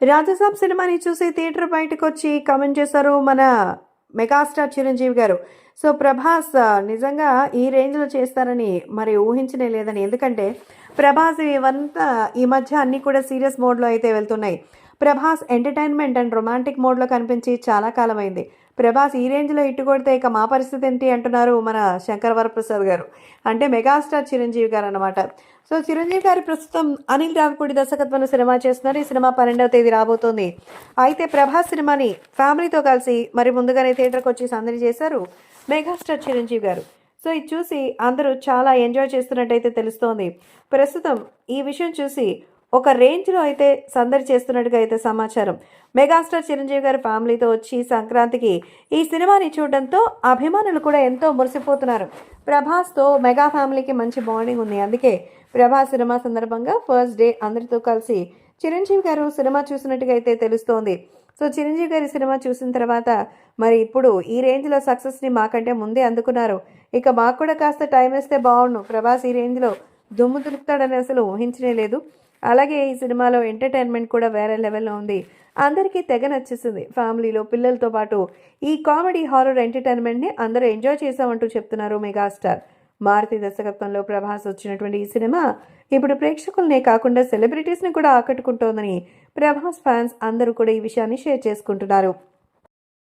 రాజసాబ్ సినిమాని చూసి థియేటర్ బయటకు వచ్చి కామెంట్ చేశారు మన మెగాస్టార్ చిరంజీవి గారు. సో ప్రభాస్ నిజంగా ఈ రేంజ్లో చేస్తారని మరి ఊహించనే లేదని. ఎందుకంటే ప్రభాస్ ఇవంతా ఈ మధ్య అన్నీ కూడా సీరియస్ మోడ్లో అయితే వెళ్తున్నాయి. ప్రభాస్ ఎంటర్టైన్మెంట్ అండ్ రొమాంటిక్ మోడ్లో కనిపించి చాలా కాలమైంది. ప్రభాస్ ఈ రేంజ్లో హిట్ కొడితే ఇక మా పరిస్థితి ఏంటి అంటున్నారు మన శంకర్ వరప్రసాద్ గారు. అంటే మెగాస్టార్ చిరంజీవి గారు అనమాట సో చిరంజీవి గారు ప్రస్తుతం అనిల్ రావిపూడి దర్శకత్వంలో సినిమా చేస్తున్నారు. ఈ సినిమా పన్నెండవ తేదీ రాబోతోంది. అయితే ప్రభాస్ సినిమాని ఫ్యామిలీతో కలిసి మరి ముందుగానే థియేటర్కి వచ్చి సందడి చేశారు మెగాస్టార్ చిరంజీవి గారు. సో ఇది చూసి అందరూ చాలా ఎంజాయ్ చేస్తున్నట్టయితే తెలుస్తోంది. ప్రస్తుతం ఈ విషయం చూసి ఒక రేంజ్లో అయితే సందడి చేస్తున్నట్టుగా అయితే సమాచారం. మెగాస్టార్ చిరంజీవి గారు ఫ్యామిలీతో వచ్చి సంక్రాంతికి ఈ సినిమాని చూడడంతో అభిమానులు కూడా ఎంతో మురిసిపోతున్నారు. ప్రభాస్తో మెగా ఫ్యామిలీకి మంచి బాండింగ్ ఉంది. అందుకే ప్రభాస్ సినిమా సందర్భంగా ఫస్ట్ డే అందరితో కలిసి చిరంజీవి గారు సినిమా చూసినట్టుగా అయితే తెలుస్తోంది. సో చిరంజీవి గారి సినిమా చూసిన తర్వాత మరి ఇప్పుడు ఈ రేంజ్లో సక్సెస్ని మాకంటే ముందే అందుకున్నారు. ఇక మాకు కూడా కాస్త టైం ఇస్తే బాగుండు. ప్రభాస్ ఈ రేంజ్లో దుమ్ము దులుపుతాడని అసలు ఊహించనే లేదు. అలాగే ఈ సినిమాలో ఎంటర్టైన్మెంట్ కూడా వేరే లెవెల్లో ఉంది. అందరికీ తెగ నచ్చేసింది. ఫ్యామిలీలో పిల్లలతో పాటు ఈ కామెడీ హారర్ ఎంటర్టైన్మెంట్ని అందరూ ఎంజాయ్ చేశామంటూ చెప్తున్నారు మెగాస్టార్. మారుతి దర్శకత్వంలో ప్రభాస్ వచ్చినటువంటి ఈ సినిమా ఇప్పుడు ప్రేక్షకులనే కాకుండా సెలబ్రిటీస్ని కూడా ఆకట్టుకుంటోందని ప్రభాస్ ఫ్యాన్స్ అందరూ కూడా ఈ విషయాన్ని షేర్ చేసుకుంటున్నారు.